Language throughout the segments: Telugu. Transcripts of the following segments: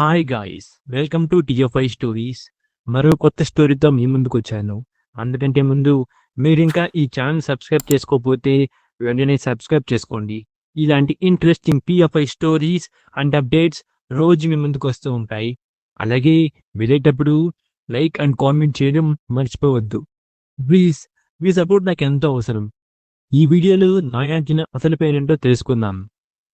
Hi guys welcome to TFI stories మరో కొత్త స్టోరీతో మీ ముందుకు వచ్చాను. అందుకంటే ముందు మీరు ఇంకా ఈ ఛానల్ సబ్స్క్రైబ్ చేసుకోకపోతే వెంటనే సబ్స్క్రైబ్ చేసుకోండి. ఇలాంటి interesting PFI stories and updates రోజు మీ ముందుకు వస్తూ ఉంటాయి. అలాగే వెళ్ళేటప్పుడు లైక్ అండ్ కామెంట్ చేయడం మర్చిపోవద్దు. ప్లీజ్ మీ సపోర్ట్ నాకు ఎంతో అవసరం. ఈ వీడియోలో నాగార్జున అసలు పేరేంటో తెలుసుకుందాం.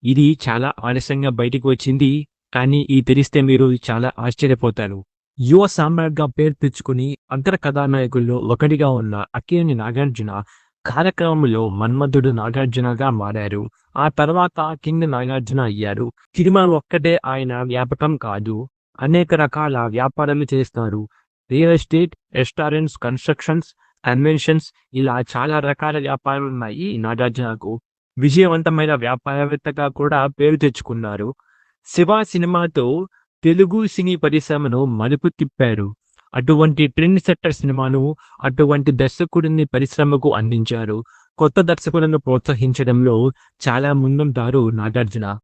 ఇది చాలా ఆలస్యంగా బయటికి వచ్చింది. కానీ ఈ తెలిస్తే మీరు చాలా ఆశ్చర్యపోతారు. యువ సామ్రాట్గా పేరు తెచ్చుకుని అంతర కథానాయకుల్లో ఒకటిగా ఉన్న అక్కినేని నాగార్జున కార్యక్రమంలో మన్మధుడు నాగార్జునగా మారారు. ఆ తర్వాత కింగ్ నాగార్జున అయ్యారు. సినిమా ఒక్కటే ఆయన వ్యాపకం కాదు. అనేక రకాల వ్యాపారాలు చేస్తారు. Real estate restaurants constructions conventions ఇలా చాలా రకాల వ్యాపారాలు ఉన్నాయి నాగార్జునకు. విజయవంతమైన వ్యాపారవేత్తగా కూడా పేరు తెచ్చుకున్నారు. శివ సినిమాతో తెలుగు సినీ పరిశ్రమను మలుపు తిప్పారు. అటువంటి ట్రెండ్ సెట్టర్ సినిమాను అటువంటి దర్శకుడిని పరిశ్రమకు అందించారు. కొత్త దర్శకులను ప్రోత్సహించడంలో చాలా ముందుంటారు నాగార్జున.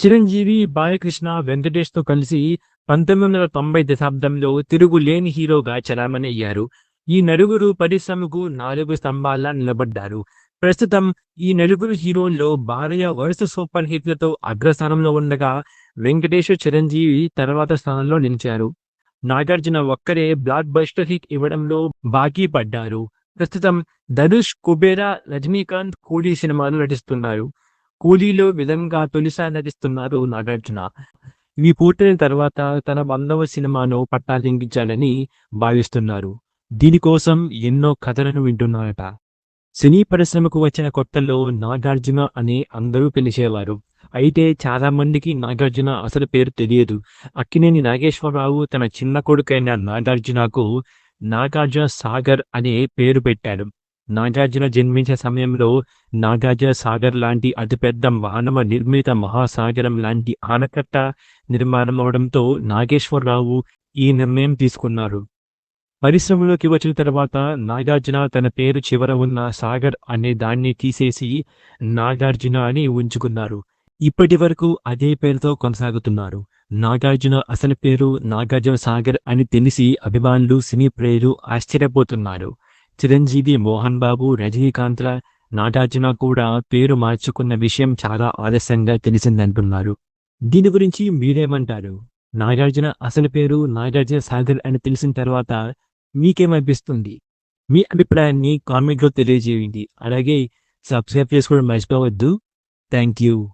చిరంజీవి బాలకృష్ణ వెంకటేష్తో కలిసి పంతొమ్మిది వందల తొంభై దశాబ్దంలో తిరుగులేని హీరోగా చలామణి అయ్యారు ఈ నలుగురు పరిశ్రమకు నాలుగు స్తంభాల నిలబడ్డారు. ప్రస్తుతం ఈ నలుగురు హీరోల్లో భార్య వరుస సూపర్ హిట్లతో అగ్రస్థానంలో ఉండగా వెంకటేష్ చిరంజీవి తర్వాత స్థానంలో నిలిచారు. నాగార్జున ఒక్కరే బ్లాక్ బస్టర్ హిట్ ఇవ్వడంలో బాకీ పడ్డారు. ప్రస్తుతం ధనుష్ కుబేరా రజనీకాంత్ కూలీ సినిమాలు నటిస్తున్నారు. కూలీలో విధంగా తొలిసారి నటిస్తున్నారు నాగార్జున. ఇవి పూర్తయిన తర్వాత తన వందవ సినిమాను పట్టాలింగించాలని భావిస్తున్నారు. దీనికోసం ఎన్నో కథలను వింటున్నారట. సినీ పరిశ్రమకు వచ్చిన కొత్తలో నాగార్జున అని అందరూ పిలిచేవారు. అయితే చాలా మందికి నాగార్జున అసలు పేరు తెలియదు. అక్కినేని నాగేశ్వరరావు తన చిన్న కొడుకైన నాగార్జునకు నాగార్జున సాగర్ అనే పేరు పెట్టాడు నాగార్జున జన్మించే సమయంలో నాగార్జున సాగర్ లాంటి అతిపెద్ద మానవ నిర్మిత మహాసాగరం లాంటి ఆనకట్ట నిర్మాణం అవడంతో నాగేశ్వరరావు ఈ నిర్ణయం తీసుకున్నారు. పరిశ్రమలోకి వచ్చిన తర్వాత నాగార్జున తన పేరు చివర ఉన్న సాగర్ అనే దాన్ని తీసేసి నాగార్జున అని ఉంచుకున్నారు. ఇప్పటి వరకు అదే పేరుతో కొనసాగుతున్నారు. నాగార్జున అసలు పేరు నాగార్జున సాగర్ అని తెలిసి అభిమానులు సినీ ప్రేయులు ఆశ్చర్యపోతున్నారు. చిరంజీవి మోహన్ బాబు రజనీకాంత్ల నాగార్జున కూడా పేరు మార్చుకున్న విషయం చాలా ఆలస్యంగా తెలిసిందంటున్నారు. దీని గురించి మీరేమంటారు? నాగార్జున అసలు పేరు నాగార్జున సాగర్ అని తెలిసిన తర్వాత మీకేమనిపిస్తుంది? మీ అభిప్రాయాన్ని కామెంట్లో తెలియజేయండి. అలాగే సబ్స్క్రైబ్ చేసుకోవడం మర్చిపోవద్దు. Thank you.